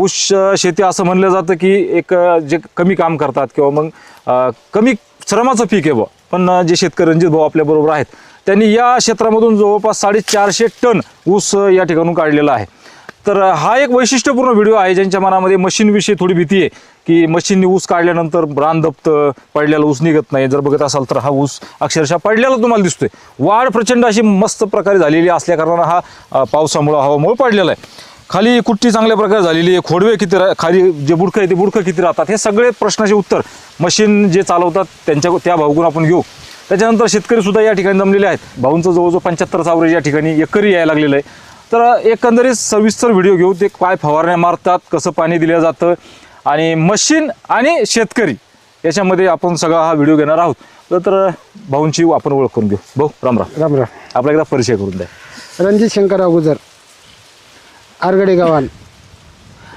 ऊस शेती असं म्हणलं जातं की एक जे कमी काम करतात किंवा मग कमी श्रमाचं पीक आहे बुवा. पण जे शेतकरी रणजित भाऊ आपल्याबरोबर आहेत त्यांनी या क्षेत्रामधून जवळपास साडेचारशे टन ऊस या ठिकाणून काढलेला आहे. तर हा एक वैशिष्ट्यपूर्ण व्हिडिओ आहे ज्यांच्या मनामध्ये मशीनविषयी थोडी भीती आहे की मशीननी ऊस काढल्यानंतर रान दबतं पडलेला ऊस निघत नाही. जर बघत असाल तर हा ऊस अक्षरशः पडलेला तुम्हाला दिसतोय. वाढ प्रचंड अशी मस्त प्रकारे झालेली असल्याकारणानं हा पावसामुळं हवामुळं पडलेला आहे. खाली कुट्टी चांगल्या प्रकारे झालेली आहे. खोडवे किती रा- खाली जे बुडकं आहे ते बुडकं किती राहतात हे सगळे प्रश्नाचे उत्तर मशीन जे चालवतात त्यांच्या त्या भाऊकडून आपण घेऊ. त्याच्यानंतर शेतकरी सुद्धा या ठिकाणी जमलेले आहेत. भाऊंचं जवळजवळ पंच्याहत्तर सावरेज या ठिकाणी एकरी यायला लागलेलं आहे. तर एकंदरीत सविस्तर व्हिडिओ घेऊ ते काय फवारण्या मारतात कसं पाणी दिलं जातं आणि मशीन आणि शेतकरी याच्यामध्ये आपण सगळा हा व्हिडिओ घेणार आहोत. तर- तर भाऊंची आपण ओळख करून घेऊ. भाऊ राम राम. राम राम. आपला एकदा परिचय करून द्या. रणजित शंकरराव गुजर. आरगडे गावान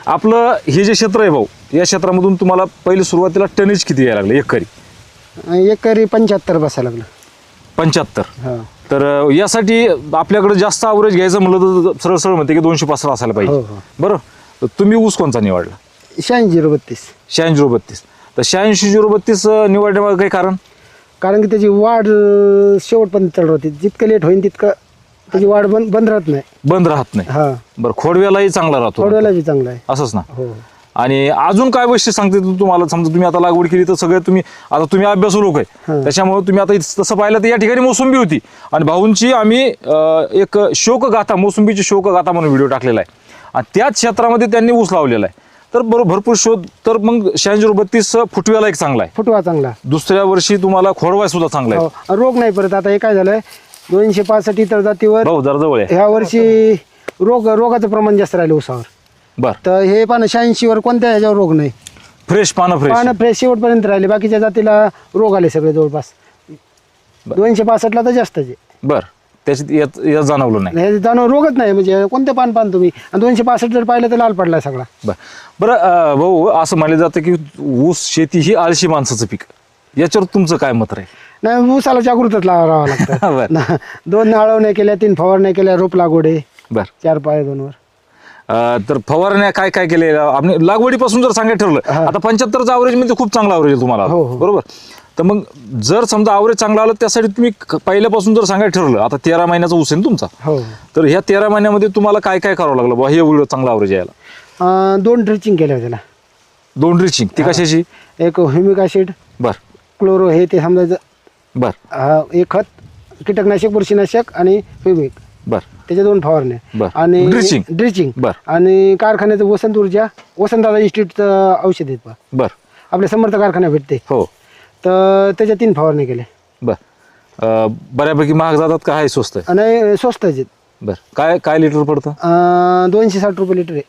आपलं हे जे क्षेत्र आहे भाऊ या क्षेत्रामधून तुम्हाला पहिले सुरुवातीला टनेज किती यायला लागलं? एकरी. एकरी पंच्याहत्तर बसायला लागलं. पंच्याहत्तर. हा. तर अं, यासाठी आपल्याकडे जास्त अवरेज घ्यायचं म्हणलं तर सरळ सरळ म्हणते की दोनशे पासष्ट असायला हो, पाहिजे. हो. बरं. तर तुम्ही ऊस कोणता निवडला? शहाऐंशी झिरो बत्तीस. शहाऐंशी झिरो बत्तीस. तर शहाऐंशी झिरो बत्तीस अं, निवडण्यामागे काही कारण? कारण की त्याची वाढ अं, शेवटपर्यंत चालू होती. जितकं लेट होईल तितकं त्याची वाढ बंद बंद राहत नाही. बंद राहत नाही. हा. बरं खोडव्यालाही चांगला राहतो थोड्याला बी चांगलं आहे. असंच ना? हो. आणि अजून काय वैशिष्ट्य सांगते तू- तुम्हाला? समजा तुम्ही आता लागवड केली तर सगळे तुम्ही आता तुम्ही अभ्यासू लोक आहे. त्याच्यामुळे तुम्ही आता इथं तसं पाहिलं तर या ठिकाणी मोसंबी होती. आणि भाऊंची आम्ही अं, एक शोकगाथा मोसंबीची शोकगाथा म्हणून व्हिडिओ टाकलेला आहे. आणि त्याच क्षेत्रामध्ये त्यांनी ऊस लावलेला आहे. तर बरोबर भरपूर शोध तर मग शहाऐंशी बत्तीस फुटव्याला एक चांगला आहे. फुटवा चांगला. दुसऱ्या वर्षी तुम्हाला खोडवाय सुद्धा चांगला आहे. हो. रोग नाही परत. आता हे काय झालंय? दोनशे पासष्ट इतर जातीवर भाऊ जरा जवळ आहे. ह्या वर्षी रोग रोगाचं प्रमाण जास्त राहिलं उसावर. बर. तर हे पानं शहाऐंशीवर कोणत्या ह्याच्यावर रोग नाही. फ्रेश पानं फ्रेश. पानं फ्रेश शेवटपर्यंत राहिले. बाकीच्या जातीला रोग आले सगळे जवळपास. दोनशे पासष्टला तर जास्तच आहे. बर. त्याच्यात यात यात जाणवलं नाही. हे जाणं रोगच नाही. म्हणजे कोणते पान पान तुम्ही? आणि दोनशे पासष्ट जर पाहिलं तर लाल पडलाय सगळा. बर. बरं अं, भाऊ असं मानलं जातं की ऊस शेती ही आळशी माणसाचं पीक. याच्यावर तुमचं काय मत राहील? नाही ऊसाला जागृतच लावावं लागतं. बर. ना- दोन नाळवण्या केल्या तीन फवारण्या केल्या रोप लागवडे. बर. चार पाय दोनवर अं, तर फवारण्या काय काय केले? आपण लागवडीपासून जर सांगायचं ठरलं. आता पंच्याहत्तरचं अवरेज म्हणजे खूप चांगलं अवरेज आहे तुम्हाला. हो, हो. बरोबर? तर मग जर समजा अवरेज चांगला आलं त्यासाठी तुम्ही क- पहिल्यापासून जर सांगायचं ठरलं आता तेरा महिन्याचा ऊस आहे ना तुमचा हो. तर ह्या तेरा महिन्यामध्ये तुम्हाला काय काय करावं लागलं? बा हे एवढं चांगला अवरेज यायला. अं, दोन ड्रिचिंग केल्या त्याला दोन ड्रिचिंग ती कशाची? एक ह्युमिक ऍसिड बर. क्लोरो हे ते समजायचं बर. अं, एक खत कीटकनाशक बुरशीनाशक आणि ह्युमिक बर. त्याच्या दोन फवारण्या. बर. आणि Drenching. ड्रिचिंग बर. आणि कारखान्याचं वसंत ऊर्जा वसंतदादा इन्स्टिट्यूटचं औषध आहेत पहा. बर. आपल्या समर्थ कारखान्या भेटते. हो. तर त्याच्या तीन फवारणी केल्या. बर. अं, बऱ्यापैकी महाग जातात का आहे स्वस्त? आहे आणि स्वस्त आहेत. बर. काय काय लिटर पडतं? अं, दोनशे साठ रुपये लिटर आहे.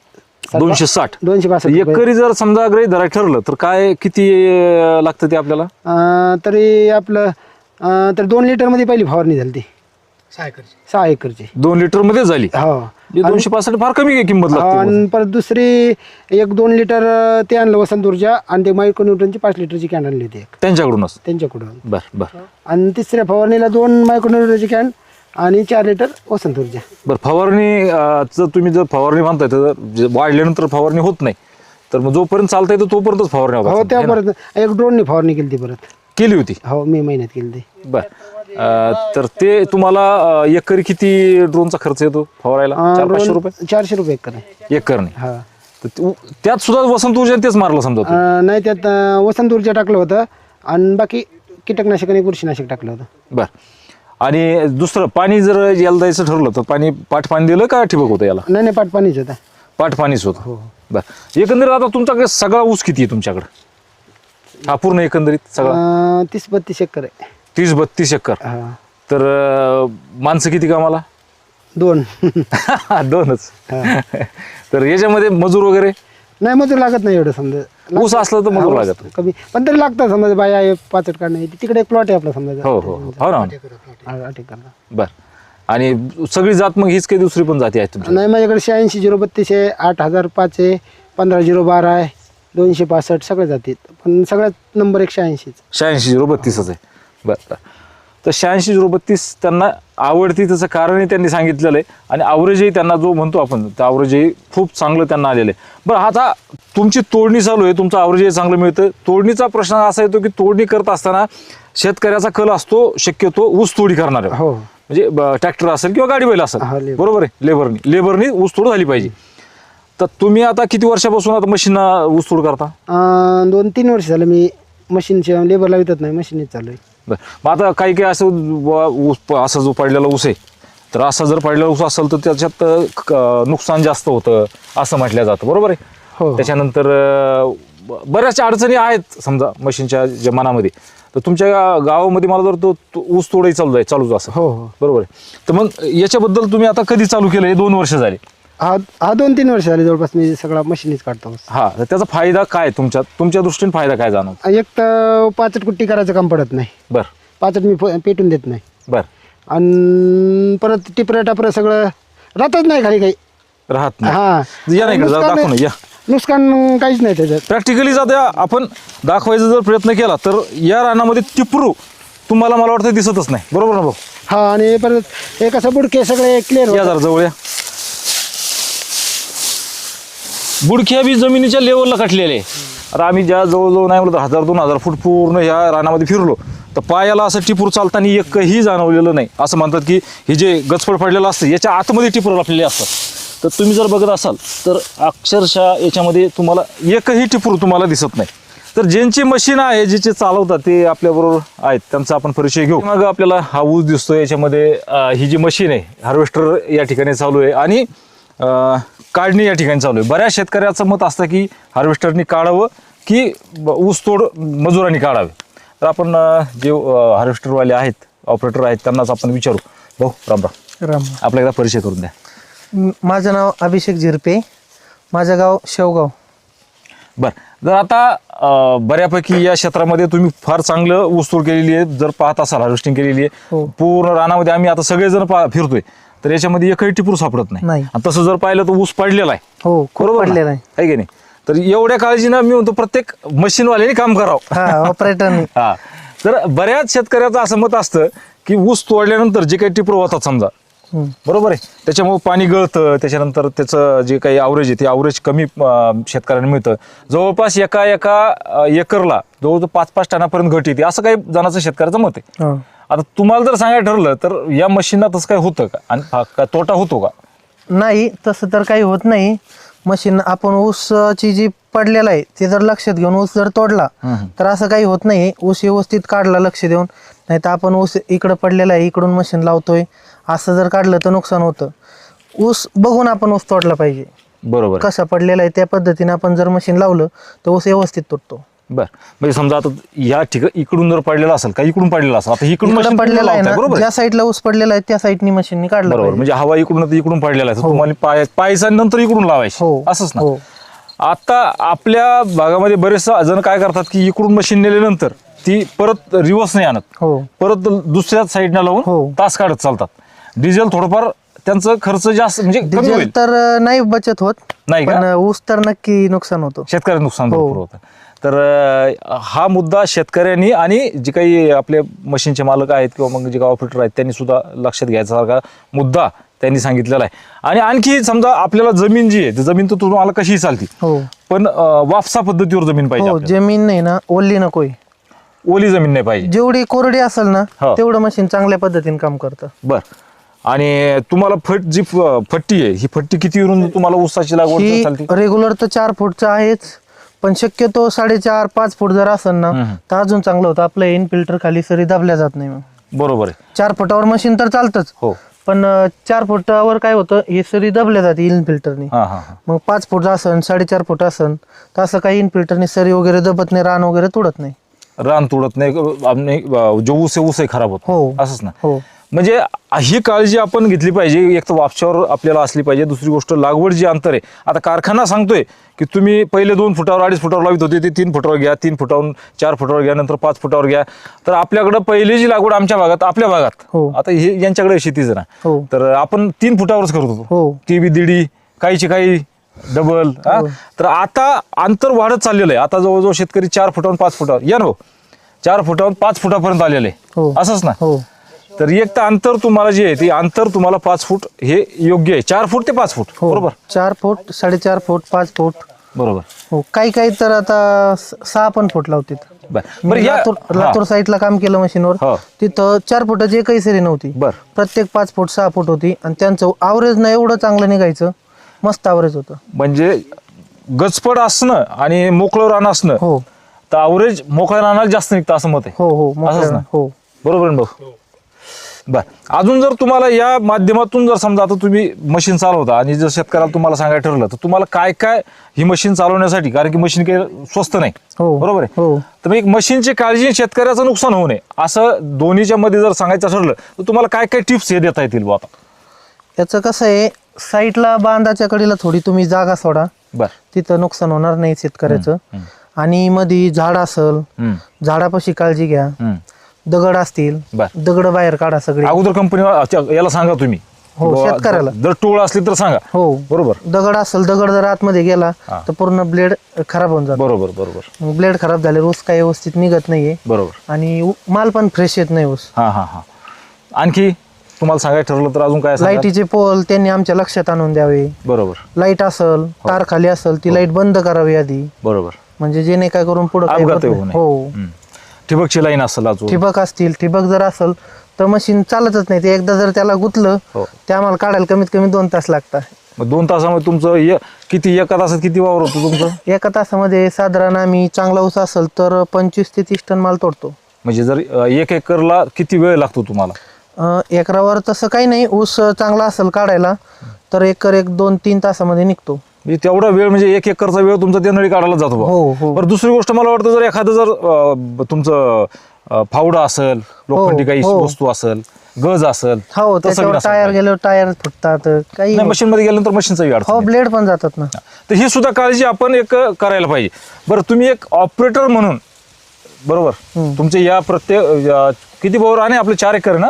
दोनशे साठ. दोनशे पासष्ट रुपये. एकरी जर समजा गृहित धरायचं ठरलं तर काय किती अं, लागतं ते आपल्याला? अं, तरी आपलं अं, तर दोन लिटरमध्ये पहिली फवारणी झाली ती. सहा एकरची. दोन लिटरमध्ये झाली? हो. म्हणजे दोनशे पासष्ट फार कमी किंमत लागते आणि परत दुसरी एक दोन लिटर अं, ते आणलं वसंत ऊर्जा आणि ते मायक्रोन्यूटनची पाच लिटरची कॅन आणली होती एक. त्यांच्याकडूनच त्यांच्याकडून. बर बर. आणि तिसऱ्या फवारणीला दोन मायक्रोन्यूटनची कॅन आणि चार लिटर वसंत ऊर्जा बर फवारणी अं, तुम्ही जर फवारणी म्हणताय तर जे वाढल्यानंतर फवारणी होत नाही. तर मग जोपर्यंत चालता येतं तोपर्यंतच फवारणी हो होतात त्या है ना? परत एक ड्रोनने फवारणी केली ती परत. केली होती? हो मे महिन्यात केली ती बर. अं, तर ते तुम्हाला अं, एकरी किती ड्रोनचा खर्च येतो फवारायला? अं, चार पाचशे drone रुपये? चारशे रुपये एकर आहे. एकरने हा. तर ते- त्यात सुद्धा वसंत ऊर्जा तेच मारलं समजा. अं, नाही त्यात अं, वसंत ऊर्जा टाकलं होतं आणि बाकी कीटकनाशक आणि बुरशीनाशक टाकलं होतं. बर. आणि दुसरं पाणी जर याला द्यायचं ठरलं तर पाणी पाठ पाणी दिलं का ठिबक होतं याला? नाही नाही पाट पाणीच होतं. पाठ पाणीच होतं. बर. एकंदरीत आता तुमच्याकडे सगळा ऊस किती आहे तुमच्याकडे? हा पूर्ण एकंदरीत सगळा? अं, तीस बत्तीस एकर आहे. तीस बत्तीस एकर. हा. तर अं, माणसं किती कामाला? दोन. दोनच. हा. तर याच्यामध्ये मजूर वगैरे? नाही मजूर लागत नाही एवढं समजा. ऊस असलं तर मजूर हा, लागत कमी. पण तरी लागतं समजा बाया आहे, पाचट काढणे तिकडे एक प्लॉट आहे आपला समजा. हो हो हो. ना. आठ एकरला. बर. आणि सगळी जात मग हीच काही दुसरी पण जाती आहेत तुमच्या नाही माझ्याकडे शहाऐंशी झिरो बत्तीस आहे आठ हजार पाच आहे पंधरा झिरो बारा आहे. दोनशे पासष्ट सगळे जातात. पण सगळ्यात नंबर एक शहाऐंशीच शहाऐंशी झिरो बत्तीसच आहे. बरं. तर शहाऐंशी झिरो बत्तीस त्यांना आवडती त्याचं कारणही त्यांनी सांगितलेलं आहे. आणि आवरेजही त्यांना जो म्हणतो आपण त्या आवरेजही खूप चांगलं त्यांना आलेलं आहे. बरं आता तुमची तोडणी चालू आहे. तुमचं आवरेजही चांगलं मिळतं. तोडणीचा प्रश्न असा येतो की तोडणी करत असताना शेतकऱ्याचा कल असतो शक्यतो ऊस तोडी करणार हो. म्हणजे ट्रॅक्टर असेल किंवा गाडी बैल असेल. हा, labor. बरोबर आहे. लेबरनी लेबरनी ऊसतोड झाली पाहिजे. तर तुम्ही आता किती वर्षापासून आता मशीन ऊसतोड करता? अं, दोन तीन वर्ष झालं मी मशीनच्या लेबर लावितच नाही मशीनच चालू आहे. बरं. मग आता काही काही असं बुवा ऊस प- असा जो पडलेला ऊस आहे तर असा जर पडलेला ऊस असेल तर त्याच्यात अं, क- नुकसान जास्त होतं असं म्हटलं जातं. बरोबर आहे? हो. त्याच्यानंतर अं, ब- बऱ्याचशा अडचणी आहेत समजा मशीनच्या ज्या मनामध्ये तर तुमच्या गा- गावामध्ये मला जर तो तो ऊस तोडाही चालू आहे चालूच असं. हो हो. बरोबर आहे? तर मग याच्याबद्दल तुम्ही आता कधी चालू केलं? हे दोन वर्ष झाली. हा हा दोन तीन वर्ष झाले जवळपास मी सगळा मशीनच काढतो. हा तर त्याचा फायदा काय तुमच्या तुमच्या दृष्टीने फायदा काय जाणवतो? एक तर पाचट कुट्टी करायचं काम पडत नाही. बर. पाचट मी पेटून देत नाही. बर. आणि परत टिपरं टापरं सगळं राहतच नाही खाली काही. राहत नाही. हा. या ना इकडे, जरा नुकसान- या. नुकसान काहीच नाही त्याच्यात. प्रॅक्टिकली जाता आपण दाखवायचा जर प्रयत्न केला तर या रानामध्ये टिपरू तुम्हाला मला वाटतं दिसतच नाही. बरोबर ना भाऊ? हा आणि परत एक असं बुडके सगळे क्लिअर या जरा जवळ या. बुडख्या बी जमिनीच्या लेवलला कटलेले आहे. आता आम्ही ज्या जवळजवळ नाही म्हणलं तर हजार दोन हजार फूट पूर्ण ह्या रानामध्ये फिरलो. तर पायाला असं टिपूर चालताना एकही जाणवलेलं नाही. असं म्हणतात की हे जे गचफड पडलेलं असतं याच्या आतमध्ये टिपूर लपलेले असतात. तर तुम्ही जर बघत असाल तर अक्षरशः याच्यामध्ये तुम्हाला एकही टिपूर तुम्हाला दिसत नाही. तर ज्यांची मशीन आहे जिचे चालवतात ते आपल्याबरोबर आहेत. त्यांचा आपण परिचय घेऊ. मग आपल्याला हा ऊस दिसतो याच्यामध्ये ही जी मशीन आहे हार्वेस्टर या ठिकाणी चालू आहे. आणि काढणी या ठिकाणी चालू आहे. बऱ्याच शेतकऱ्याचं मत असतं की हार्वेस्टरनी काढावं की ऊसतोड मजुरांनी काढावे. तर आपण जे हार्वेस्टरवाले आहेत ऑपरेटर आहेत त्यांनाच आपण विचारू. भाऊ राम राम. राम. आपला एकदा परिचय करून द्या. माझं नाव अभिषेक झिरपे. माझं गाव शेवगाव. बर. जर आता बऱ्यापैकी या क्षेत्रामध्ये तुम्ही फार चांगलं ऊसतोड केलेली आहे. जर पाहत असाल हार्वेस्टिंग केलेली आहे. हो. पूर्ण रानामध्ये आम्ही आता सगळेजण पा फिरतोय. तर याच्यामध्ये एकही टिपूर सापडत नाही. नाही. आणि तसं जर पाहिलं तर ऊस पडलेला आहे. हो खूप बरोबर ना? पडलेलं आहे. आहे की नाही? तर एवढ्या काळजीनं मी म्हणतो प्रत्येक मशीनवाल्याने काम करावं. हा ऑपरेटरने हा. तर बऱ्याच शेतकऱ्याचं असं मत असतं की ऊस तोडल्यानंतर जे काही टिपूर होतात समजा बरोबर आहे? त्याच्यामुळे पाणी गळतं त्याच्यानंतर त्याचं जे काही आवरेज आहे ते आवरेज कमी अं, शेतकऱ्यांना मिळतं. जवळपास एका एका अं, एकरला जवळजवळ पाच पाच टनापर्यंत घट येते. असं काही जणांचं शेतकऱ्याचं मत आहे. हो. आता तुम्हाला जर सांगायला ठरलं तर या मशीनला तसं काय होतं का? आणि हा का तोटा होतो का? नाही तसं तर काही होत नाही. मशीन आपण ऊसची जी पडलेला आहे ते जर लक्षात घेऊन ऊस जर तोडला हम्म. तर असं काही होत नाही. ऊस व्यवस्थित काढला लक्ष देऊन. नाही तर आपण ऊस इकडं पडलेला आहे इकडून मशीन लावतोय. असं जर काढलं तर नुकसान होतं. ऊस बघून आपण ऊस तोडला पाहिजे. बरोबर. आहे. कसा पडलेला आहे त्या पद्धतीने आपण जर मशीन लावलं तर ऊस व्यवस्थित तुटतो. बर म्हणजे समजा आता या ठिकाण इकडून जर पडलेला असेल का इकडून पडलेला असेल आता इकडून इकडं machine पडलेला आहे लावताय, ना बरोबर? ज्या साईडला ऊस पडलेला आहे त्या साईडनी मशीननी काढला बरोबर पाहिजे. म्हणजे हवा इकडून इकडून पडलेला आहे तर. तुम्हाला पाय पायचा नंतर इकडून लावायची हो. असंच ना हो. आता आपल्या भागामध्ये बरेच जण काय करतात की इकडून मशीन नेल्यानंतर ती परत रिवर्स नाही आणत हो परत दुसऱ्याच साईडला लावून हो. तास काढत चालतात डिझेल थोडंफार त्यांचं खर्च जास्त म्हणजे कमी डिझेल होईल तर अं, नाही बचत होत नाही का? पण अं, ऊस तर नक्की नुकसान होतो शेतकऱ्यांना नुकसान हो. भरपूर होतं तर अं, हा मुद्दा शेतकऱ्यांनी आणि जे काही आपले मशीनचे मालक आहेत किंवा मग जे काही ऑपरेटर आहेत त्यांनी सुद्धा लक्षात घ्यायचा मुद्दा त्यांनी सांगितलेला आहे. आणि आणखी समजा आपल्याला जमीन जी आहे ती जमीन तर तुम्हाला कशीही चालती. हो. पण अं, वापसा पद्धतीवर जमीन पाहिजे हो आपल्याला. जमीन नाही ना ओली नकोय. ओली जमीन नाही पाहिजे. जेवढी कोरडी असेल ना हो. तेवढं मशीन चांगल्या पद्धतीने काम करतं. बर. आणि तुम्हाला फट जी फ- फट्टी आहे ही फट्टी किती वरून तुम्हाला ऊसाची लागवड ही चालते? रेग्युलर तर चार फूटचं आहेच. पण शक्यतो साडेचार पाच फूट जर असेल ना. तर अजून चांगलं होतं. आपलं इन फिल्टर खाली सरी दाबल्या जात नाही मग. बरोबर आहे. चार फुटावर मशीन तर चालतंच. हो. पण अं, चार फुटावर काय होतं हे सरी दाबल्या जाते इन फिल्टरनी हा हा हा. मग पाच फूट असन साडेचार फूट असन तर असं काही इन फिल्टरनी सरी वगैरे दबत नाही रान वगैरे तुडत नाही. रान तुडत नाही जो ऊस आहे ऊसही खराब होतो हो. असंच ना. हो. म्हणजे ही काळजी आपण घेतली पाहिजे एक तर वापशावर आपल्याला असली पाहिजे दुसरी गोष्ट लागवड जी अंतर आहे. आता कारखाना सांगतोय की तुम्ही पहिले दोन फुटावर अडीच फुटावर लावित होते ते तीन फुटावर घ्या तीन फुटावरून चार फुटावर घ्या नंतर पाच फुटावर घ्या. तर आपल्याकडं पहिली जी लागवड आमच्या भागात आपल्या भागात. हो. आता हे यांच्याकडे शेतीच ना. हो. तर आपण तीन फुटावरच करत होतो. हो. ती बी दिडी काहीची काही डबल हा? तर आता अंतर वाढत चाललेलं आहे. आता जवळजवळ शेतकरी चार फुटावरून पाच फुटावर. या ना चार फुटावरून पाच फुटापर्यंत आलेले हो. असंच ना? हो. तर एक तर अंतर तुम्हाला जे आहे ते अंतर तुम्हाला पाच फूट हे योग्य आहे. चार फूट ते पाच फूट हो. बरोबर? चार फूट साडेचार फूट पाच फूट. बरोबर. हो काही काही तर आता स- सहा पण फूट लावतात. बर. मी बरं या लातूर हा, लातूर साईडला काम केलं मशीनवर. हो. तिथं चार फुटाची एकही सरी नव्हती. बर. प्रत्येक पाच फूट सहा फूट होती आणि त्यांचं आवरेज ना एवढं चांगलं निघायचं मस्त आवरेज होतं. म्हणजे गचपड असणं आणि मोकळं रान असणं हो. तर अवरेज मोकळ्या रानाला जास्त निघतं असं मत आहे. हो हो असंच मोकळं ना? हो. बरोबर आहे ना भाऊ? बर. अजून जर तुम्हाला या माध्यमातून जर समजा आता तुम्ही मशीन चालवता आणि जर शेतकऱ्याला तुम्हाला सांगायला ठरलं तर तुम्हाला काय काय ही मशीन चालवण्यासाठी कारण की मशीन काही स्वस्त नाही. हो. बरोबर आहे? हो. तर मग मशीनची काळजी शेतकऱ्याचं नुकसान होऊ नये. असं दोन्हीच्या मध्ये जर सांगायचं ठरलं तर तुम्हाला काय काय टिप्स हे देता येतील बुवा आता? याचं कसं आहे साईडला बांधाच्या कडीला थोडी तुम्ही जागा सोडा. बर. तिथं नुकसान होणार नाही शेतकऱ्याचं. आणि मध्ये झाड असल हम्म, झाडापाशी काळजी घ्या. हम्म. दगड असतील बर. दगड बाहेर काढा सगळे. अगोदर कंपनी याला सांगा तुम्ही. हो, बुवा, शेतकऱ्याला. जर टोळ असली तर सांगा. हो. बरोबर. दगड असेल दगड जर आतमध्ये गेला हा. तर पूर्ण ब्लेड खराब होऊन जातो. बरोबर बरोबर. ब्लेड खराब झाले ऊस काही व्यवस्थित निघत नाहीये. बरोबर. आणि उ- माल पण फ्रेश येत नाही ऊस हा हा हा. आणखी तुम्हाला सांगायचं ठरलं तर अजून काय सांगाल? लाईटीचे पोल त्यांनी आमच्या लक्षात आणून द्यावे. बरोबर. लाइट असल तार खाली असेल ती लाइट बंद करावी आधी. बरोबर. म्हणजे जे नाही काय करून पुढे अपघात होऊ नये. हो. हम्म. ठिबकची लाईन असेल अजून. ठिबक असतील ठिबक जर असेल तर मशीन चालतच नाही. ते एकदा जर त्याला गुतलं हो. ते आम्हाला काढायला कमीत कमी दोन तास लागतात. मग दोन तासामध्ये तुमचं य- किती एका तासात किती वावर होतं तुमचं? एका तासामध्ये साधारण आम्ही चांगला ऊस असेल तर पंचवीस ते तीस टन माल तोडतो. म्हणजे जर अं, एक एकरला किती वेळ लागतो तुम्हाला? अं, एकरावर तसं काही नाही. ऊस चांगला असेल काढायला तर एकर एक दोन तीन तासामध्ये निघतो. म्हणजे तेवढा वेळ म्हणजे एक एकरचा वेळ तुमचा त्या नळी काढायला जातो बुवा. हो हो बरं दुसरी गोष्ट मला वाटतं जर एखादं जर अं, तुमचं अं, फावडा असेल लोखंडी काही हो. वस्तू असेल गज असेल हो त्याच्यावर टायर काही. गेल्यावर टायर फुटतात काही मशीन मध्ये गेल्यानंतर मशीनचा अडचण हो. ब्लेड पण जातात ना तर ही सुद्धा काळजी आपण एक करायला पाहिजे बरं तुम्ही एक ऑपरेटर म्हणून बरोबर. तुमचे या प्रत्येक या- किती बोर आणि आपले चार एकर ना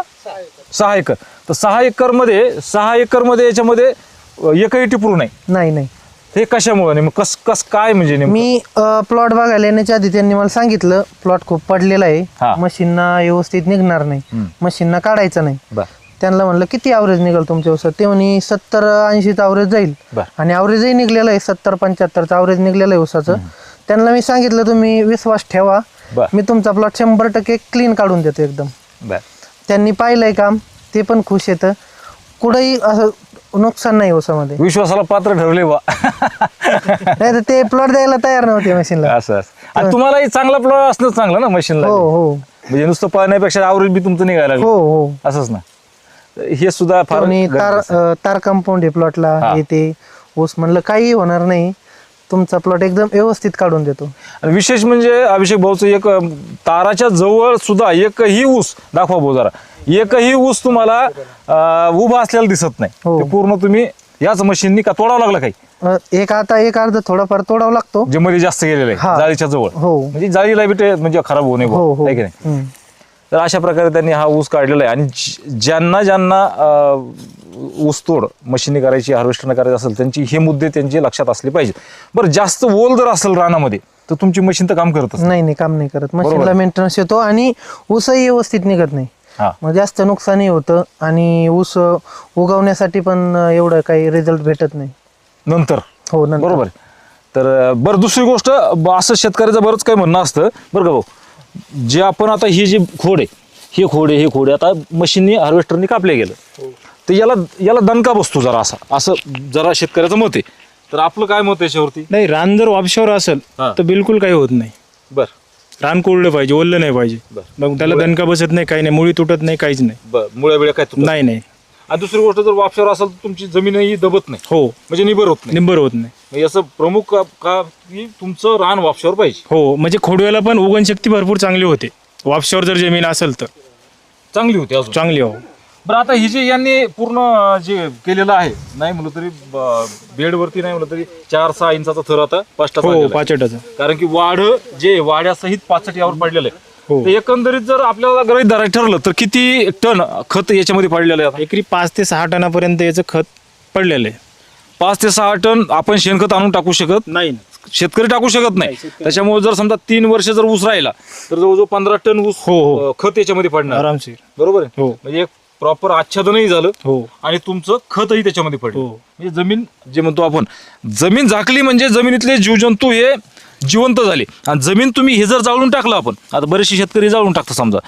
सहा एकर तर सहा एकरमध्ये सहा एकरमध्ये याच्यामध्ये अं, एकही टिपरू नाही नाही नाही हे कशामुळे? नेमकं कस कस काय म्हणजे नेमकं? मी प्लॉट बघायला येण्याच्या आधी त्यांनी मला सांगितलं प्लॉट खूप पडलेला हा. आहे मशीनना व्यवस्थित निघणार नाही. मशीनना काढायचं नाही. बर. त्यांना म्हणलं किती ॲव्हरेज निघेल तुमच्या ऊसात ते म्हणे सत्तर ऐंशीचं ॲव्हरेज जाईल. बर. आणि ॲव्हरेजही निघलेलं आहे सत्तर पंच्याहत्तरचं ॲव्हरेज निघलेलं आहे ऊसाचं त्यांना मी सांगितलं तुम्ही विश्वास ठेवा. बर. मी तुमचा प्लॉट शंभर टक्के क्लीन काढून देतो एकदम. बर. त्यांनी पाहिलंय काम ते पण खुश येतं कुठंही असं नुकसान नाही ऊसामध्ये. विश्वासाला पात्र ठरले बा नाही तर ते प्लॉट द्यायला तयार नव्हते मशीनला असं असं. आणि तुम्हालाही चांगला प्लॉट असणं चांगलं ना मशीनला हो हो. म्हणजे नुसतं पळण्यापेक्षा आवरेज बी तुमचं निघायला लागलं. हो हो. असंच ना. हे सुद्धा फार आणि तार गरजेचं आहे. अं, तार कंपाऊंड आहे प्लॉटला हा. हे ते. ऊस म्हणलं काही होणार नाही. तुमचा प्लॉट एकदम व्यवस्थित काढून देतो. आणि विशेष म्हणजे अभिषेक भाऊचं एक अं, ताराच्या जवळ सुद्धा एकही ऊस दाखवा भाऊ जरा. एकही ऊस तुम्हाला अं, उभा असलेला दिसत नाही. हो. ते पूर्ण तुम्ही याच मशीननी का तोडावं लागलं काही? अं, एक आता एक अर्ध थोडाफार तोडावा लागतो. जे मध्ये जास्त गेलेलं आहे हा. जाळीच्या जवळ. हो. म्हणजे जाळीला बी ते म्हणजे खराब होऊ नये हो भाऊ, हो आहे की नाही? हम्म. तर अशा प्रकारे त्यांनी हा ऊस काढलेला आहे. आणि ज- ज्यांना ज्यांना अं, ऊसतोड मशीनी करायची हार्वेस्टरनं करायची असेल त्यांची हे मुद्दे त्यांचे लक्षात असले पाहिजे बरं जास्त ओल जर असेल रानामध्ये तर तुमची मशीन तर काम करतच नाही. नाही नाही काम नाही करत. मशीनला मेंटेनन्स येतो आणि ऊसही व्यवस्थित निघत नाही. हा. मग जास्त नुकसानही होतं आणि ऊस उगवण्यासाठी पण एवढं काही रिझल्ट भेटत नाही. नंतर. हो नंतर. बरोबर. तर बरं दुसरी गोष्ट असं शेतकऱ्याचं बरंच काही म्हणणं असतं. बरं का भाऊ? जे आपण आता ही जी खोड आहे हे खोड आहे हे खोड आहे आता मशीननी हार्वेस्टरनी कापले गेलं. तर याला याला दणका बसतो जरा असा. असं जरा शेतकऱ्याचं मत आहे. तर आपलं काय मत आहे याच्यावरती? नाही रान जर वापशावर असेल हा. तर बिलकुल काही होत नाही. बरं. रान कोरडं पाहिजे ओललं नाही पाहिजे. बरं. मग त्याला दणका बसत नाही काही नाही. मुळी तुटत नाही काहीच नाही. बरं मुळ्या बिळ्या काय तुटत नाही नाही. आणि दुसरी गोष्ट जर वापशावर असेल तर तुमची जमीनही दबत नाही. हो. म्हणजे निबर होत नाही. निंबर होत नाही. मग याचं प्रमुख का- का की तुमचं रान वापशावर पाहिजे. हो म्हणजे खोडव्याला पण उगन शक्ती भरपूर चांगली होते. वापशावर जर जमीन असेल तर. चांगली होती अजून. चांगली हो. बरं आता ही जे यांनी पूर्ण जे केलेलं आहे नाही म्हणलं तरी बेडवरती नाही म्हणलं तरी चार सहा इंचाचा थर आता पाचटा हो पाचटाचं. कारण की वाढ जे वाड्यासहित पाचट यावर पडलेलं आहे. हो. तर एकंदरीत जर आपल्याला गृहीत धरायचं ठरलं तर किती टन खत याच्यामध्ये पडलेलं आहे आता? एकरी पाच ते सहा टनापर्यंत याचं खत पडलेलं आहे. पाच ते सहा टन आपण शेणखत आणून टाकू शकत? नाही. शेतकरी टाकू शकत नाही. त्याच्यामुळे जर समजा तीन वर्ष जर ऊस राहिला तर जवळजवळ पंधरा टन ऊस हो, हो. अं, खत याच्यामध्ये पडणार. आरामशीर. बरोबर आहे? हो. म्हणजे एक प्रॉपर आच्छादनही झालं हो. आणि तुमचं खतही त्याच्यामध्ये पडलं. हो. म्हणजे जमीन जे म्हणतो आपण जमीन झाकली म्हणजे जमिनीतले जीवजंतू हे जिवंत झाले. आणि जमीन तुम्ही हे जर जाळून टाकलं आपण आता बरेचसे शेतकरी जाळून टाकतात समजा.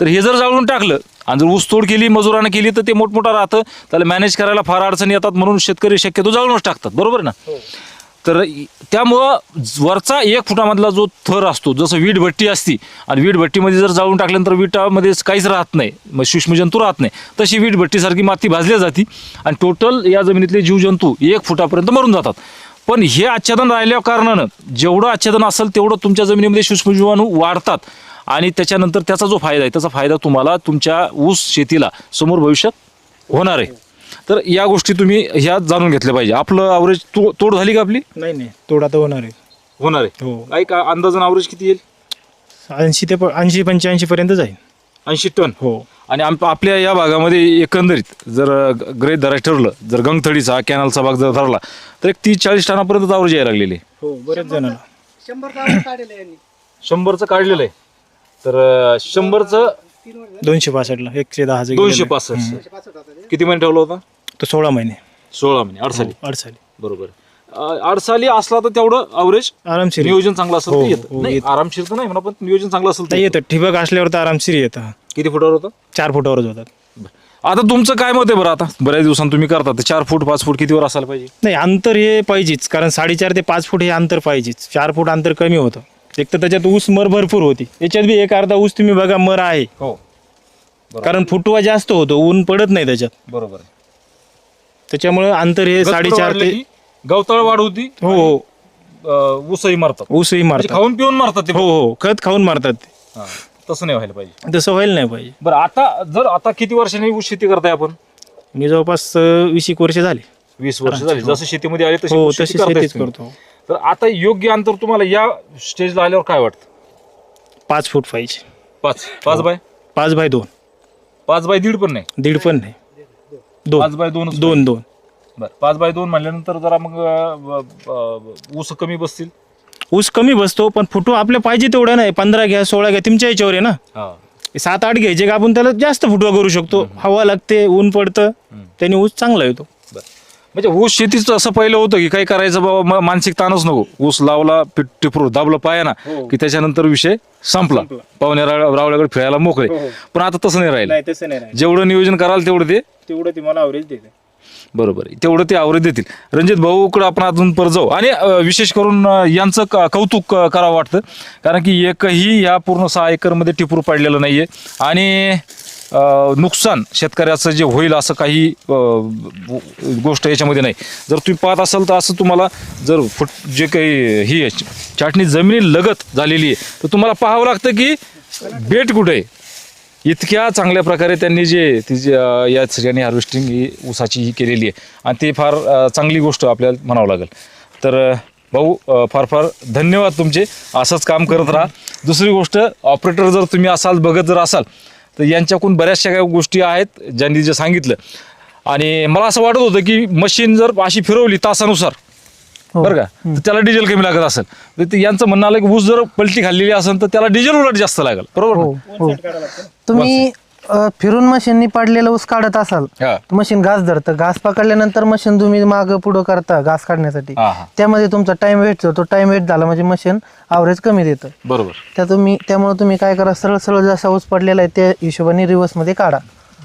तर हे जर जाळून टाकलं आणि जर ऊसतोड केली मजुरानं केली तर ते मोठमोठं राहतं. त्याला मॅनेज करायला फार अडचणी येतात म्हणून शेतकरी शक्यतो जाळूनच टाकतात. बरोबर ना? तर त्यामुळं वरचा एक फुटामधला जो थर असतो जसं वीट भट्टी असती आणि वीट भट्टीमध्ये जर जाळून टाकल्यानंतर विटामध्ये काहीच राहत नाही मग सूक्ष्मजंतू राहत नाही. तशी वीट भट्टीसारखी माती भाजली जाती आणि टोटल या जमिनीतले जीवजंतू एक फुटापर्यंत मरून जातात. पण हे आच्छादन राहिल्या कारणानं जेवढं आच्छादन असेल तेवढं तुमच्या जमिनीमध्ये सूक्ष्मजीवाणू वाढतात आणि त्याच्यानंतर त्याचा जो फायदा आहे त्याचा फायदा तुम्हाला तुमच्या ऊस शेतीला समोर भविष्यात होणार आहे. तर या गोष्टी तुम्ही ह्या जाणून घेतल्या पाहिजे. आपलं अवरेज तोड झाली का आपली? नाही नाही. तोडा तर होणार आहे. होणार आहे. हो. काही का अंदाजन अवरेज किती येईल? ऐंशी ते ऐंशी पंच्याऐंशी पर्यंत जाईल ऐंशी टन? हो. आणि आम- आपल्या या भागामध्ये एकंदरीत जर ग्रेट धरायचं ठरलं जर गंगथडीचा कॅनलचा भाग जर धरला तर एक तीस चाळीस टनापर्यंत अवरेज यायला लागलेली आहे. हो बरेच जणांना. शंभरचं काढलेलं आहे. तर अं, शंभरचं दोनशे पासष्टला एकशे दहा दोनशे पासष्ट. किती महिने ठेवलं होता? तो सोळा महिने. सोळा महिने अडसाली अडसाली बरोबर. अं, अडसाली असला तर तेवढं अवरेज आरामशीर नियोजन चांगलं असेल हो, तर येतं. हो, नाही येतं. आरामशीर तर नाही म्हणा पण नियोजन चांगलं असेल तर नाही येतं. ठिबक असल्यावर तर आरामशीर येतं. किती फुटावर होतं? चार फुटावरच होतात. आता तुमचं काय मत आहे बरं आता? बऱ्याच दिवसांत तुम्ही करता तर चार फूट पाच फूट कितीवर असायला पाहिजे? नाही अंतर हे पाहिजेच कारण साडेचार ते पाच फूट हे अंतर पाहिजेच. चार फूट अंतर कमी होतं. एक तर त्याच्यात ऊस मर भरपूर होती. याच्यात बी एक अर्धा ऊस तुम्ही बघा मर आहे. हो. कारण फुटवा जास्त होतो ऊन पडत नाही त्याच्यात. बरोबर. आहे त्याच्यामुळे अंतर हे साडेचार ते गवताळ वाढ होती हो हो. अं, ऊसही मारतात. ऊसही म्हणजे मारतात. खाऊन पिऊन मारतात ते हो हो. खत खाऊन मारतात ते. हा, तसं नाही व्हायला पाहिजे. तसं व्हायला नाही पाहिजे. बरं आता जर आता किती वर्षांनी ऊस शेती करताय आपण? मी जवळपास अं, वीस एक वर्ष झाली. वीस वर्ष झाली. जसं शेतीमध्ये आले तशी हो ऊस शेती तशी करतायच शेतीच तुम्ही. करतो. तर आता योग्य अंतर तुम्हाला या स्टेजला आल्यावर काय वाटतं? पाच फूट पाहिजे. पाच. पाच बाय? पाच बाय दोन. पाच बाय दीड पण नाही. दीड पण नाही. पाच दोन बाय दोन दोन दोन. बरं पाच बाय दोन म्हणल्यानंतर जरा मग अं, ऊस कमी बसतील. ऊस कमी बसतो पण फुटू आपल्या पाहिजे तेवढं नाही. पंधरा घ्या सोळा घ्या तुमच्या याच्यावर आहे ना? सात आठ घ्यायचे का आपण त्याला जास्त फुटवा करू शकतो. हवा लागते ऊन पडतं त्याने ऊस चांगला येतो. बरं. म्हणजे ऊस शेतीचं असं पहिलं होतं की काही करायचं बाबा म- मानसिक ताणच नको. ऊस लावला टिपरू दाबलं पाया ना की त्याच्यानंतर विषय संपला. पाहुण्या राव- रावळ्याकडे फिरायला मोकळे. पण आता तसं नाही राहिलं. तसं नाही जेवढं नियोजन कराल तेवढं ते तेवढं ते मला अवरेज देते. बरोबर आहे. तेवढं ते आवरेज देतील. रणजित भाऊकडे आपण अजून परत जाऊ. आणि अं, विशेष करून अं, यांचं क- कौतुक अं, करावं वाटतं. कारण की एकही या पूर्ण सहा एकरमध्ये टिपूर पडलेलं नाहीये. आणि नुकसान शेतकऱ्याचं जे होईल असं काही गोष्ट याच्यामध्ये नाही. जर तुम्ही पाहत असाल तर असं तुम्हाला जर फुट जे काही ही चाटणी जमिनी लगत झालेली आहे तर तुम्हाला पाहावं लागतं की बेट कुठे आहे? इतक्या चांगल्या प्रकारे त्यांनी जे ती जे या ठिकाणी हार्वेस्टिंग ही ऊसाची ही केलेली आहे. आणि ते फार चांगली गोष्ट आपल्याला म्हणावं लागेल. तर भाऊ फार फार धन्यवाद तुमचे. असंच काम करत राहा. दुसरी गोष्ट ऑपरेटर जर तुम्ही असाल बघत जर असाल तर यांच्याकडून बऱ्याचशा काही गोष्टी आहेत ज्यांनी जे सांगितलं. आणि मला असं वाटत होतं की मशीन जर अशी फिरवली तासानुसार बरं का तर त्याला डिझेल कमी लागत असेल. तर ते यांचं म्हणणं आलं की ऊस जर पलटी खाल्लेली असेल तर त्याला डिझेल उलट जास्त लागेल. बरोबर हो? हो. तुम्ही अ, फिरून मशीननी पाडलेलं ऊस काढत असाल हा. मशीन घास धरतं. घास पकडल्यानंतर मशीन तुम्ही माग पुढं करता घास काढण्यासाठी. हा हा. त्यामध्ये तुमचा टाइम वेट तो टाइम वेट झाला म्हणजे मशीन आवरेज कमी देतं. बरोबर. त्या तुम्ही त्यामुळे तुम्ही काय करा सरळ सरळ जसा ऊस पडलेला आहे त्या हिशोबाने रिव्हर्समध्ये काढा.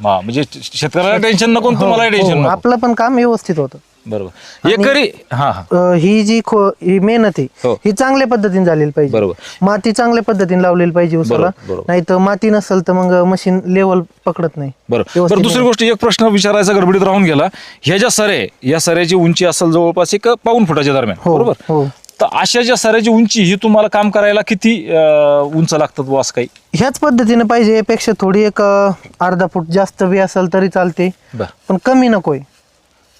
हा म्हणजे शेतकऱ्याला टेन्शन नको आणि तुम्हाला हो, टेन्शन नको. आपलं पण काम व्यवस्थित होतं. बरोबर. एकरी हा हा. अ, ही जी खो ही मेहनत आहे हो. ही चांगल्या पद्धतीने झालेली पाहिजे. बरोबर. माती चांगल्या पद्धतीने लावलेली पाहिजे उसाला बरोबर, बरोबर. नाही तर माती नसेल तर मग मशीन लेवल पकडत नाही. बरं. व्यवस्थित बरं दुसरी गोष्ट एक प्रश्न विचारायचा गडबडीत राहून गेला. ह्या ज्या आहे, या सऱ्याची उंची असेल जवळपास एक पाऊन फुटाच्या दरम्यान हो, बरोबर? हो. तर अशा ज्या सऱ्याची उंची ही तुम्हाला काम करायला किती अं, उंच लागतात बुवा असं काही? ह्याच पद्धतीने पाहिजे यापेक्षा थोडी एक अ, अर्धा फूट जास्त बी असेल तरी चालते. बर. पण कमी नकोय.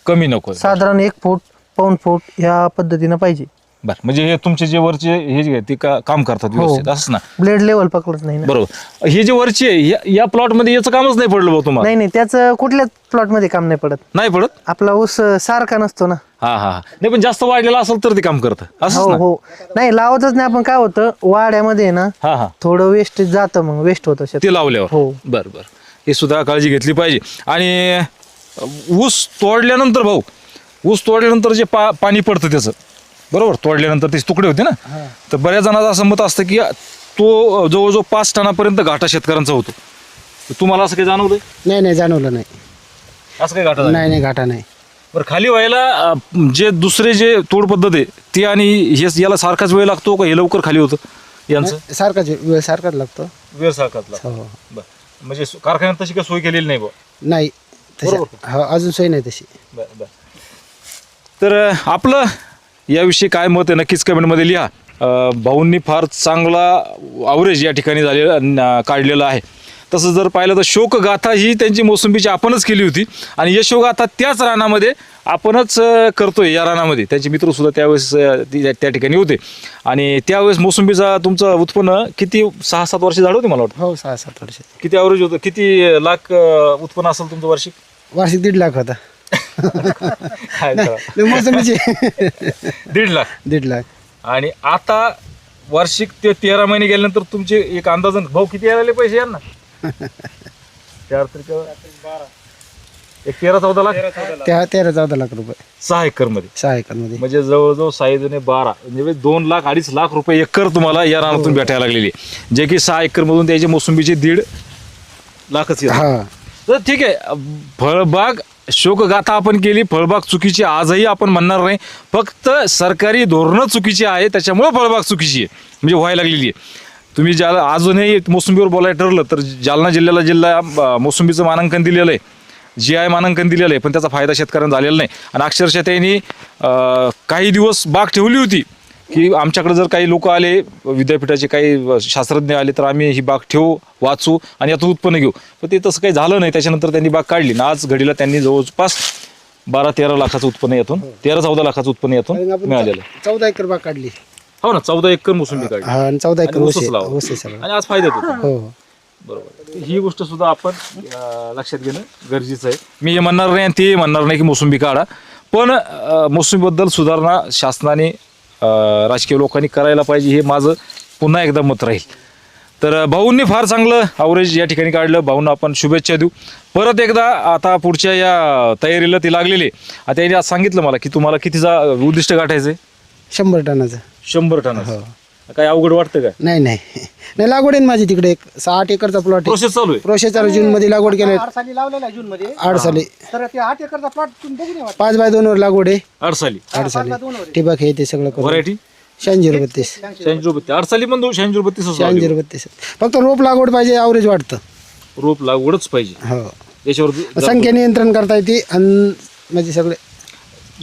कमी नको. साधारण एक फूट पाऊन फूट ह्या पद्धतीनं पाहिजे. बर म्हणजे हे तुमचे जे वरचे हे जे ते का- काम करतात व्यवस्थित हो. असंच ना? ब्लेड लेवल पकडत नाही ना. बरोबर. हे जे वरचे आहे या- या प्लॉटमध्ये याचं कामच नाही पडलं भाऊ तुम्हाला? नाही नाही त्याचं कुठल्याच प्लॉटमध्ये काम नाही पडत. नाही पडत? आपला ऊस अं, सारखा नसतो ना. हा हा हा. नाही पण जास्त वाढलेला असेल तर ते काम करतं. असंच हो ना? हो. नाही लावतच नाही. आपण काय होतं वाड्यामध्ये ना हा हा. थोडं वेस्ट जातं मग वेस्ट होतं शेत ते लावल्यावर. हो. बर बर. हे सुद्धा काळजी घेतली पाहिजे. आणि ऊस तोडल्यानंतर भाऊ ऊस तोडल्यानंतर जे पा पाणी पडतं त्याचं बरोबर? तोडल्यानंतर त्याचे तुकडे होते ना? तर बऱ्याच जणांचं असं मत असतं की तो जवळजवळ पाच टनापर्यंत घाटा शेतकऱ्यांचा होतो. तर तुम्हाला असं काही जाणवलं नाही नाही जाणवलं नाही. असं काही घाटा? नाही नाही? घाटा नाही. बरं खाली व्हायला अ, जे दुसरे जे तोड पद्धत आहे ते आणि हे याला सारखाच वेळ लागतो का हे लवकर खाली होतं यांचं? सारखाच वेळ सारखाच लागतो. वेळ सारखाच लागतो. हो. बरं. म्हणजे सु- कारखान्यात तशी काही सोय केलेली नाही बुवा? नाही तशी. हो अजून सोय नाही तशी. बरं बरं. तर अ, आपलं याविषयी काय मत आहे? नक्कीच कमेंटमध्ये लिहा. अ, भाऊंनी फार चांगला आवरेज या ठिकाणी झालेला न- काढलेला आहे. तसं जर पाहिलं तर शोकगाथा ही त्यांची मोसंबीची आपणच केली होती. आणि यशोगाथा त्याच रानामध्ये आपणच अ, करतोय या रानामध्ये. त्यांचे मित्रसुद्धा त्यावेळेस अ, ती- त्या ठिकाणी होते. आणि त्यावेळेस मोसंबीचा तुमचं उत्पन्न किती सहा सात वर्ष झाड होते मला वाटतं? हो सहा सात वर्ष. किती ॲव्हरेज होतं? किती लाख अ, उत्पन्न असेल तुमचं वार्षिक? वार्षिक दीड लाख होता. नाही, मोसंबीचे. दीड लाख. दीड लाख. आणि आता वार्षिक ते तेरा महिने गेल्यानंतर तुमचे एक अंदाजन भाऊ किती यायला पैसे यांना? चार त्रिक एक तेरा चौदा लाख? त्या तेरा चौदा लाख रुपये. सहा एकरमध्ये. सहा एकरमध्ये म्हणजे जवळजवळ साई दुने बारा म्हणजे दोन लाख अडीच लाख रुपये एकर तुम्हाला या रानातून भेटायला लागलेली आहे. जे की सहा एकर मधून त्याचे मोसंबीचे दीड लाखच येतात. हा. तर ठीक आहे. फळबाग शोकगाथा आपण केली. फळबाग चुकीची आजही आपण म्हणणार नाही. फक्त सरकारी धोरणं चुकीची आहे. त्याच्यामुळे फळबाग चुकीची आहे. म्हणजे व्हायला लागलेली आहे. तुम्ही ज्या अजूनही मोसंबीवर बोलायला ठरलं तर जालना जिल्ह्याला जिल्हा मोसंबीचं मानांकन दिलेलं आहे. जी आय मानांकन दिलेलं आहे. पण त्याचा फायदा शेतकऱ्यांना झालेला नाही. आणि अक्षरशः त्यांनी काही दिवस बाग ठेवली होती. की आमच्याकडे जर काही लोक आले विद्यापीठाचे काही शास्त्रज्ञ आले तर आम्ही ही बाग ठेवू वाचू आणि यातून उत्पन्न घेऊ. पण ते तसं काही झालं नाही. त्याच्यानंतर त्यांनी बाग काढली. आणि आज घडीला त्यांनी जवळपास बारा तेरा लाखाचं उत्पन्न यातून तेरा चौदा लाखाचं उत्पन्न यातून मिळालेलं आहे. चौदा एकर बाग काढली. हो ना चौदा एकर मोसंबी काढली. हा आणि चौदा एकर आणि ऊस ऊसच आहे. लावला. ऊस आहे सगळं. आणि आज फायद्यात होतो हो हो. बरोबर. ही गोष्ट सुद्धा आपण अं, लक्षात घेणं गरजेचं आहे. मी हे म्हणणार नाही आणि ते म्हणणार नाही की मोसंबी काढा. पण अं, मोसंबीबद्दल सुधारणा शासनाने राजकीय लोकांनी करायला पाहिजे हे माझं पुन्हा एकदा मत राहील. तर भाऊंनी फार चांगलं अवरेज या ठिकाणी काढलं. भाऊंना आपण शुभेच्छा देऊ. परत एकदा आता पुढच्या या तयारीला ती लागलेली. आता त्यांनी आज सांगितलं मला की तुम्हाला कितीचा उद्दिष्ट गाठायचं आहे शंभर टनाचं. शंभर टन काय अवघड वाटतं काय नाही नाही. नाही लागवड आहे ना माझी तिकडे. एक सहा आठ एकरचा प्लॉट आहे. प्रोसेस चालू आहे? प्रोसेस चालू जून मध्ये लागवड केली. आठ साली लावलेला आहे जून मध्ये आठ साली. तर ते आठ एकरचा प्लॉट तुम्ही पाच बाय दोन वर लागवड आहे. अडसाली आठ साली. ठिबक हे ते सगळं करून. व्हरायटी शहाऐंशी बत्तीस शहाऐंशी रुपये अडसाली पण दोन शहाऐंशी रुपये तीस शहाऐंशी फक्त रोप लागवड पाहिजे ॲव्हरेज वाटतं. रोप लागवडच पाहिजे. हो. याच्यावर संख्या नियंत्रण करता येते आणि म्हणजे सगळे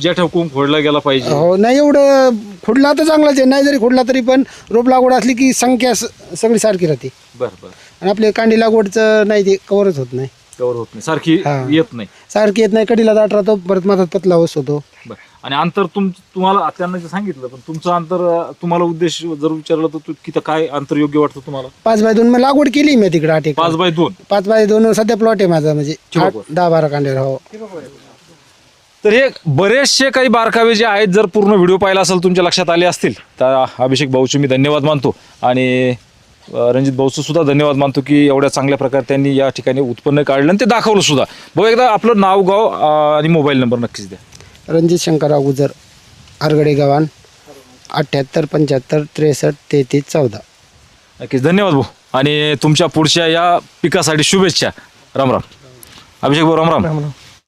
ज्या ठेवून फोडला गेला पाहिजे. हो नाही एवढं खुडला तर चांगलाच आहे नाही जरी खुडला तरी पण रोप लागवड असली की संख्या स- सगळी सारखी राहते. बर बर. आणि आपले कांडी लागवडचं नाही ते कवरच होत नाही. कवर होत नाही. सारखी हा. येत नाही. सारखी येत नाही कढीला दाट राहतो परत माझा पतला होस होतो. बर. आणि अंतर तुम तुम्हाला त्यांना जे सांगितलं पण तुमचं अंतर अं, तुम्हाला उद्देश जर विचारलं तर तू किती काय अंतर योग्य वाटतं तुम्हाला? पाच बाय दोन मग लागवड केली मी तिकडे आठ पाच बाय दोन. पाच बाय दोन सध्या प्लॉट आहे माझा म्हणजे ठिबक आठ- दहा बारा कांड्यावर हो. तर हे बरेचसे काही बारकावे जे आहेत जर पूर्ण व्हिडिओ पाहिला असेल तुमच्या लक्षात आले असतील तर अभिषेक भाऊचे मी धन्यवाद मानतो. आणि रणजित भाऊचं सुद्धा धन्यवाद मानतो की एवढ्या चांगल्या प्रकारे त्यांनी या ठिकाणी उत्पन्न काढलं आणि ते दाखवलं सुद्धा. भाऊ एकदा आपलं नाव गाव आणि मोबाईल नंबर नक्कीच द्या. रणजित शंकरराव गुजर आरगडे गव्हाण अठ्ठ्याहत्तर पंच्याहत्तर त्रेसष्ट तेहतीस चौदा. नक्कीच. धन्यवाद भाऊ. आणि तुमच्या पुढच्या या पिकासाठी शुभेच्छा. राम राम. अभिषेक भाऊ राम राम. राम राम.